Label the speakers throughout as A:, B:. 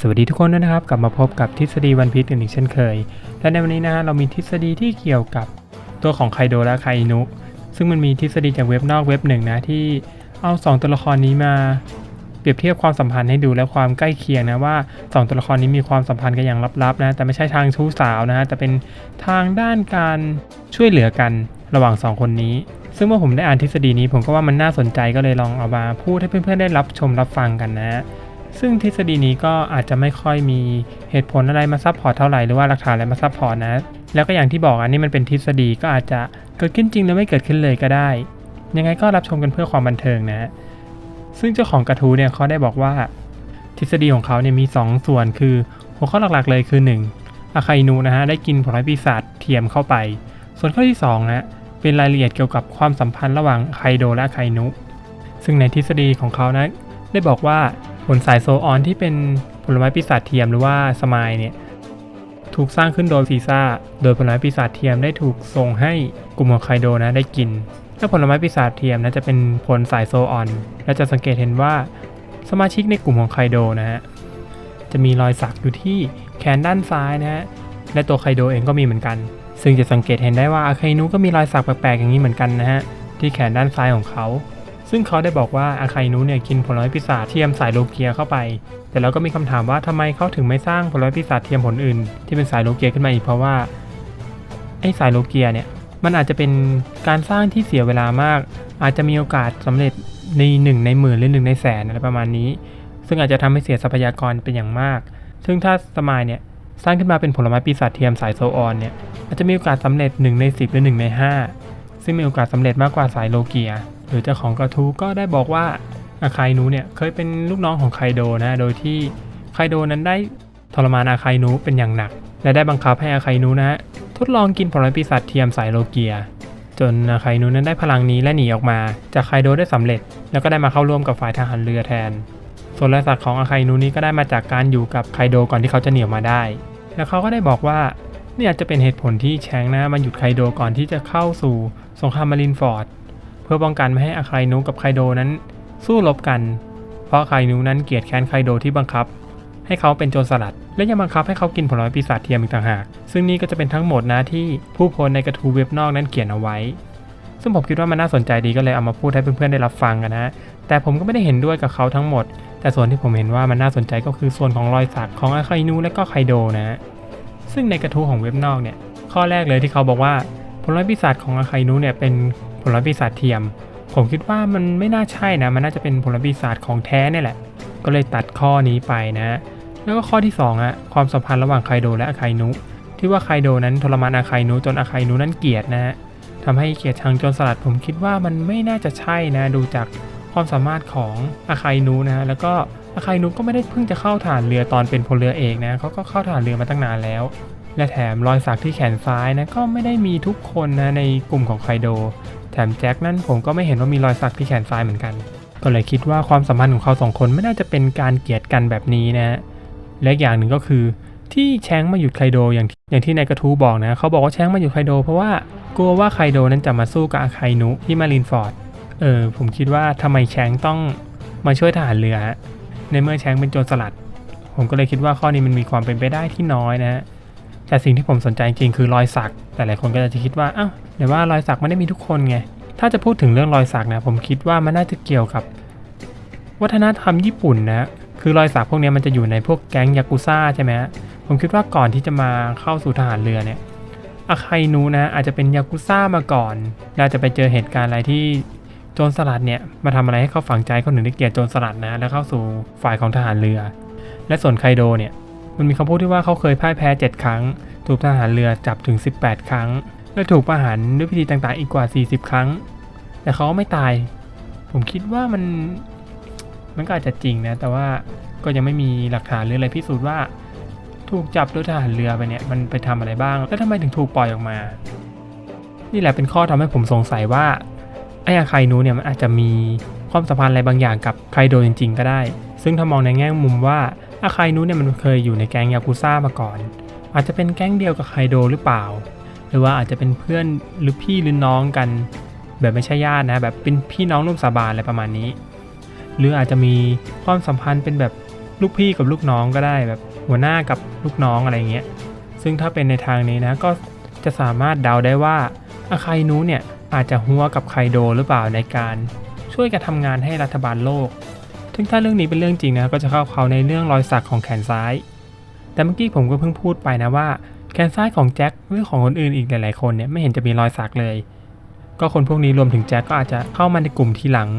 A: สวัสดีทุกคนด้วยนะครับ กลับมาพบกับทฤษฎีวันพีชกันอีกเช่นเคย และในวันนี้นะฮะเรามีทฤษฎีที่เกี่ยวกับตัวของไคโดและไคอินุ ซึ่งมันมีทฤษฎีจากเว็บนอกเว็บหนึ่งนะที่เอาสองตัวละครนี้มาเปรียบเทียบความสัมพันธ์ให้ดูและความใกล้เคียงนะว่าสองตัวละครนี้มีความสัมพันธ์กันอย่างลับๆนะแต่ไม่ใช่ทางชู้สาวนะฮะแต่เป็นทางด้านการช่วยเหลือกันระหว่างสองคนนี้ ซึ่งเมื่อผมได้อ่านทฤษฎีนี้ ผมก็ว่ามันน่าสนใจก็เลยลองเอามาพูดให้เพื่อนๆได้รับชมรับฟังกันนะ ซึ่งทฤษฎีนี้ก็อาจจะไม่ค่อยมีเหตุผลอะไรมาซับพอร์ตเท่าไหร่หรือว่าหลักฐานอะไรมาซับพอร์ตนะ แล้วก็อย่างที่บอกอันนี้มันเป็นทฤษฎีก็อาจจะเกิดขึ้นจริงหรือไม่เกิดขึ้นเลยก็ได้ ยังไงก็รับชมกันเพื่อความบันเทิงนะ ซึ่งเจ้าของกระทู้เนี่ยเขาได้บอกว่า ทฤษฎีของเขาเนี่ยมี 2 ส่วนคือหัวข้อหลักๆเลยคือ 1. อาคาอินูนะฮะได้กินผลไม้ปีศาจเทียมเข้าไป ส่วนข้อที่2นะเป็นรายละเอียดเกี่ยวกับความสัมพันธ์ระหว่างไคโดและอาคนุ ซึ่งในทฤษฎีของเขานะได้บอกว่า ผลสายโซออนที่เป็นผลไม้ปีศาจเทียมหรือว่าสมายเนี่ยถูกสร้างขึ้นโดยซีซ่า โดยผลไม้ปีศาจเทียมได้ถูกส่งให้กลุ่มของไคโดนะได้กินและผลไม้ปีศาจเทียมนะจะเป็นผลสายโซออน และจะสังเกตเห็นว่าสมาชิกในกลุ่มของไคโดนะฮะจะมีรอยสักอยู่ที่แขนด้านซ้ายนะฮะและตัวไคโดเองก็มีเหมือนกัน ซึ่งจะสังเกตเห็นได้ว่าอาคนุก็มีรอยสักแปลกๆอย่างนี้เหมือนกันนะฮะที่แขนด้านซ้ายของเขา ซึ่งเขาได้บอกว่าอาคาอินุเนี่ยกินผลไม้ปีศาจเทียมสายโลเกียเข้าไป แต่เราก็มีคำถามว่าทำไมเขาถึงไม่สร้างผลไม้ปีศาจเทียมผลอื่น ที่เป็นสายโลเกียขึ้นมาอีกเพราะว่าไอ้สายโลเกียเนี่ยมันอาจจะเป็นการสร้างที่เสียเวลามาก อาจจะมีโอกาสสำเร็จในหนึ่งในหมื่นหรือหนึ่งในแสนอะไรประมาณนี้ ซึ่งอาจจะทำให้เสียทรัพยากรเป็นอย่างมาก ซึ่งถ้าสมายเนี่ยสร้างขึ้นมาเป็นผลไม้ปีศาจเทียมสายโซออนเนี่ยอาจจะมีโอกาสสำเร็จ1ใน10 หรือ1ใน5 ซึ่งมีโอกาสสำเร็จมากกว่าสายโลเกีย หรือเจ้าของกระทู้ก็ได้บอกว่าอาคายนูเนี่ยเคยเป็นลูกน้องของไคโดนะ โดยที่ไคโดนั้นได้ทรมานอาคายนูเป็นอย่างหนัก และได้บังคับให้อาคายนูนะทดลองกินผลไม้ปีศาจเทียมสายโลเกีย จนอาคายนูนั้นได้พลังนี้และหนีออกมา จากไคโดได้สำเร็จ แล้วก็ได้มาเข้าร่วมกับฝ่ายทหารเรือแทน ส่วนรอยสักของอาคายนูนี้ก็ได้มาจากการอยู่กับไคโดก่อนที่เขาจะหนีออกมาได้ แล้วเขาก็ได้บอกว่านี่อาจจะเป็นเหตุผลที่แชงนะมันหยุดไคโดก่อนที่จะเข้าสู่สงครามมารินฟอร์ด พื่อป้องกันไม่ให้อาคายนูกับไคโดนั้น สู้รบกัน เพราะไคนูนั้นเกลียดแค้นไคโดที่บังคับ ให้เขาเป็นโจรสลัด และยังบังคับให้เขากินผลไม้ปีศาจเทียมอีกต่างหาก ซึ่งนี่ก็จะเป็นทั้งหมดนะที่ผู้โพสในกระทู้เว็บนอกนั้นเขียนเอาไว้ ซึ่งผมคิดว่ามันน่าสนใจดีก็เลยเอามาพูดให้เพื่อนๆได้รับฟังกันนะ แต่ผมก็ไม่ได้เห็นด้วยกับเขาทั้งหมด แต่ส่วนที่ผมเห็นว่ามันน่าสนใจก็คือส่วนของรอยสักของอาคายนูและก็ไคโดนะ ซึ่งในกระทู้ของเว็บนอกเนี่ย ข้อแรกเลยที่เขาบอกว่าผลไม้ปีศาจของอาคานูเนี่ยเป็น ลไม้ปีศาจเทียม ผมคิดว่ามันไม่น่าใช่นะ มันน่าจะเป็นผลไม้ปีศาจของแท้นี่แหละ ก็เลยตัดข้อนี้ไปนะ แล้วก็ข้อที่2อะความสัมพันธ์ระหว่างไคโดและอาคานุ ที่ว่าไคโดนั้นทรมานอาคานุจนอาคานุนั้นเกลียดนะฮะทำให้เกลียดชังจนสลัด ผมคิดว่ามันไม่น่าจะใช่นะ ดูจากความสามารถของอาคานุนะฮะ แล้วก็อาคายนุก็ไม่ได้เพิ่งจะเข้าฐานเรือตอนเป็นพลเรือเอกนะเขาก็เข้าฐานเรือมาตั้งนานแล้วและแถมรอยสักที่แขนซ้ายนะก็ไม่ได้มีทุกคนนะในกลุ่มของไคโดแถมแจ็คนั่นผมก็ไม่เห็นว่ามีรอยสักที่แขนซ้ายเหมือนกัน ก็เลยคิดว่าความสัมพันธ์ของเขาสองคนไม่น่าจะเป็นการเกลียดกันแบบนี้นะฮะและอย่างหนึ่งก็คือที่แชงมาหยุดไคโดอย่างที่อย่างที่ในกระทู้บอกนะเขาบอกว่าแชงมาหยุดไคโดเพราะว่ากลัวว่าไคโดนั้นจะมาสู้กับอาไคนุที่มารินฟอร์ดเออผมคิดว่าทำไมแชงต้องมาช่วยทหารเรือ ในเมื่อแชงเป็นโจรสลัด ผมก็เลยคิดว่าข้อนี้มันมีความเป็นไปได้ที่น้อยนะแต่สิ่งที่ผมสนใจจริงคือรอยสักแต่หลายคนก็จะคิดว่าอ้าว แต่ว่ารอยสักไม่ได้มีทุกคนไง ถ้าจะพูดถึงเรื่องรอยสักนะผมคิดว่ามันน่าจะเกี่ยวกับ วัฒนธรรมญี่ปุ่นนะคือรอยสักพวกนี้มันจะอยู่ในพวกแก๊งยากุซ่าใช่ไหมฮะผมคิดว่าก่อนที่จะมาเข้าสู่ทหารเรือเนี่ยอาคายนูนะอาจจะเป็นยากุซ่ามาก่อนน่าจะไปเจอเหตุการณ์อะไรที่โจรสลัดเนี่ยมาทำอะไรให้เขาฝังใจเขาถึงได้เกลียดโจรสลัดนะแล้วเข้าสู่ฝ่ายของทหารเรือ และส่วนไคโดเนี่ยมันมีคำพูดที่ว่าเขาเคยพ่ายแพ้ 7 ครั้ง ถูกทหารเรือจับถึง 18 ครั้ง และถูกประหารด้วยวิธีต่างๆอีกกว่า 40 ครั้ง แต่เขาไม่ตาย ผมคิดว่ามันมันก็อาจจะจริงนะ แต่ว่าก็ยังไม่มีหลักฐานหรืออะไรพิสูจน์ว่า ถูกจับโดยทหารเรือไปเนี่ยมันไปทำอะไรบ้าง แล้วทำไมถึงถูกปล่อยออกมา นี่แหละเป็นข้อทำให้ผมสงสัยว่าไอ้อาไคนูเนี่ยมันอาจจะมีความสัมพันธ์อะไรบางอย่างกับไคโดจริง ๆ ก็ได้ ซึ่งถ้ามองในแง่มุมว่าอาไคนูเนี่ยมันเคยอยู่ในแก๊งยากุซ่ามาก่อน อาจจะเป็นแก๊งเดียวกับไคโดหรือเปล่า หรือว่าอาจจะเป็นเพื่อนหรือพี่หรือน้องกัน แบบไม่ใช่ญาตินะ แบบเป็นพี่น้องร่วมสาบานอะไรประมาณนี้ หรืออาจจะมีความสัมพันธ์เป็นแบบลูกพี่กับลูกน้องก็ได้แบบหัวหน้ากับลูกน้องอะไรเงี้ย ซึ่งถ้าเป็นในทางนี้นะก็จะสามารถเดาได้ว่าอาคาอินุเนี่ยอาจจะหัวกับไคโดหรือเปล่าในการช่วยกันทำงานให้รัฐบาลโลกซึ่งถ้าเรื่องนี้เป็นเรื่องจริงนะก็จะเข้าเขาในเรื่องรอยสักของแขนซ้าย แต่เมื่อกี้ผมก็เพิ่งพูดไปนะว่า แขนซ้ายของแจ็คหรือของคนอื่นอีกหลายๆคนเนี่ยไม่เห็นจะมีรอยสักเลย ก็คนพวกนี้รวมถึงแจ็คก็อาจจะเข้ามาในกลุ่มทีหลัง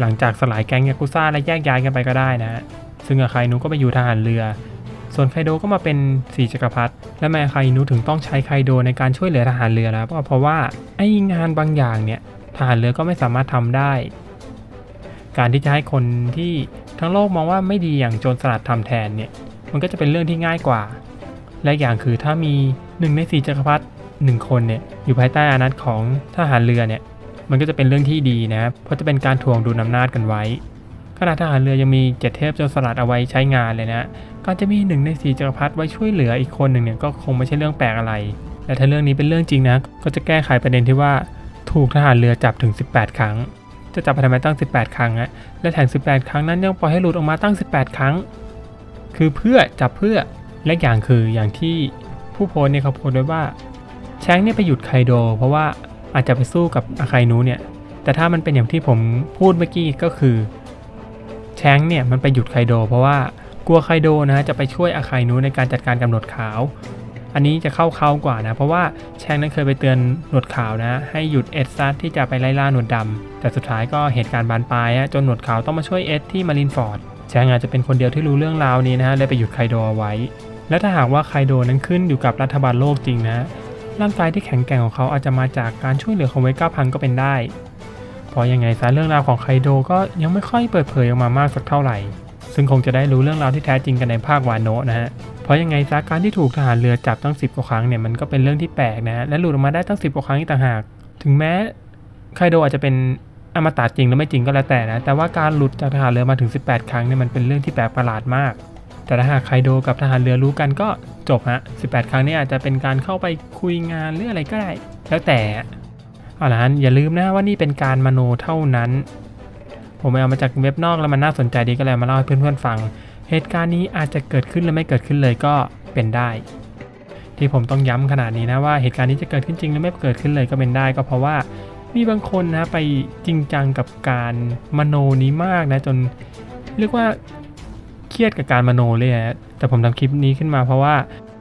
A: หลังจากสลายแก๊งยากุซ่าและแยกย้ายกันไปก็ได้นะซึ่งอาคาอินุก็ไปอยู่ทหารเรือ ส่วนไคโดก็มาเป็นสีจักรพรรดิและแมอาคาอินุถึงต้องใช้ไคโดในการช่วยเหลือทหารเรือแล้วเพราะว่าไอ้งานบางอย่างเนี่ยทหารเรือก็ไม่สามารถทำได้ การที่จะให้คนที่ทั้งโลกมองว่าไม่ดีอย่างโจรสลัดทำแทนเนี่ยมันก็จะเป็นเรื่องที่ง่ายกว่า และอย่างคือถ้ามีหนึ่งในสี่จักรพรรดิหนึ่งคนเนี่ยอยู่ภายใต้อานัตของทหารเรือเนี่ยมันก็จะเป็นเรื่องที่ดีนะเพราะจะเป็นการทวงดุลอำนาจกันไว้ขณะทหารเรือยังมีเจ็ดเทพโจรสลัดเอาไว้ใช้งานเลยนะการจะมีหนึ่งในสี่จักรพรรดิไว้ช่วยเหลืออีกคนหนึ่งเนี่ยก็คงไม่ใช่เรื่องแปลกอะไรและถ้าเรื่องนี้เป็นเรื่องจริงนะก็จะแก้ไขประเด็นที่ว่าถูกทหารเรือจับถึง 18 ครั้ง จะจับไปทำไมตั้ง 18 ครั้งอะและแถม18 ครั้งนั้นยังปล่อยให้หลุดออกมาตั้ง 18 ครั้ง คือเพื่อจับเพื่อ และอย่างคืออย่างที่ผู้โพสเนี่ยเขาโพสไว้ว่าแชงเนี่ยไปหยุดไคโด เพราะว่าอาจจะไปสู้กับอาไคนูเนี่ย แต่ถ้ามันเป็นอย่างที่ผมพูดเมื่อกี้ก็คือ แชงเนี่ยมันไปหยุดไคโด เพราะว่ากลัวไคโดนะจะไปช่วยอาไคนูในการจัดการกับหนวดขาว อันนี้จะเข้าเขากว่านะ เพราะว่าแชงนั้นเคยไปเตือนหนวดขาวนะ ให้หยุดเอ็ดซัดที่จะไปไล่ล่าหนวดดำแต่สุดท้ายก็เหตุการณ์บานปลายอะจนหนวดขาวต้องมาช่วยเอ็ดที่มารินฟอร์ดแชงอาจจะเป็นคนเดียวที่รู้เรื่องราวนี้นะเลยไปหยุดไคโดเอาไว้ และถ้าหากว่าไคโดนั้นขึ้นอยู่กับรัฐบาลโลกจริงนะร่างกายที่แข็งแกร่งของเขาอาจจะมาจากการช่วยเหลือของเวก้าพังก็เป็นได้ เพราะยังไงซะเรื่องราวของไคโดก็ยังไม่ค่อยเปิดเผยออกมามากสักเท่าไหร่ ซึ่งคงจะได้รู้เรื่องราวที่แท้จริงกันในภาควานโนะนะฮะ เพราะยังไงซะการที่ถูกทหารเรือจับตั้ง 10 กว่าครั้งเนี่ยมันก็เป็นเรื่องที่แปลกนะฮะ และหลุดออกมาได้ตั้ง 10 กว่าครั้งอีกต่างหาก ถึงแม้ไคโดอาจจะเป็นอมตะจริงหรือไม่จริงก็แล้วแต่นะ แต่ว่าการหลุดจากทหารเรือมาถึง 18 ครั้งเนี่ยมันเป็นเรื่องที่แปลกประหลาดมาก แต่ถ้าหากไคโดกับทหารเรือรู้กันก็จบฮะ 18 ครั้งนี้อาจจะเป็นการเข้าไปคุยงานหรืออะไรก็ได้ แล้วแต่เอาละอย่าลืมนะว่านี่เป็นการมโนเท่านั้น ผมไปเอามาจากเว็บนอกแล้วมันน่าสนใจดีก็เลยมาเล่าให้เพื่อนๆฟัง เหตุการณ์นี้อาจจะเกิดขึ้นหรือไม่เกิดขึ้นเลยก็เป็นได้ ที่ผมต้องย้ำขนาดนี้นะว่าเหตุการณ์นี้จะเกิดขึ้นจริงหรือไม่เกิดขึ้นเลยก็เป็นได้ ก็เพราะว่ามีบางคนนะไปจริงจังกับการมโนนี้มากนะจนเรียกว่า เครียดกับการมโนเลยอะแต่ผมทำคลิปนี้ขึ้นมาเพราะว่า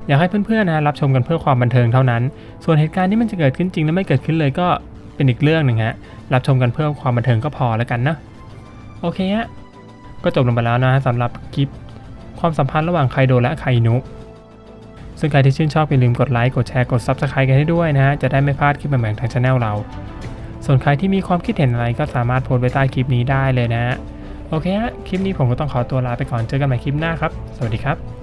A: อยากให้เพื่อนๆนะรับชมกันเพื่อความบันเทิงเท่านั้น ส่วนเหตุการณ์นี้มันจะเกิดขึ้นจริงหรือไม่เกิดขึ้นเลยก็เป็นอีกเรื่องหนึ่งฮะ รับชมกันเพื่อความบันเทิงก็พอแล้วกันนะ โอเคฮะ ก็จบลงไปแล้วนะสำหรับคลิปความสัมพันธ์ระหว่างไคโดและไคนุ ซึ่งใครที่ชื่นชอบอย่าลืมกดไลค์ กดแชร์ กด Subscribe กันให้ด้วยนะฮะ จะได้ไม่พลาดคลิปใหม่ๆทางช anel เรา ส่วนใครที่มีความคิดเห็นอะไรก็สามารถโพสต์ไว้ใต้คลิปนี้ได้เลยนะฮะ โอเคฮะ คลิปนี้ผมก็ต้องขอตัวลาไปก่อน เจอกันใหม่คลิปหน้าครับ สวัสดีครับ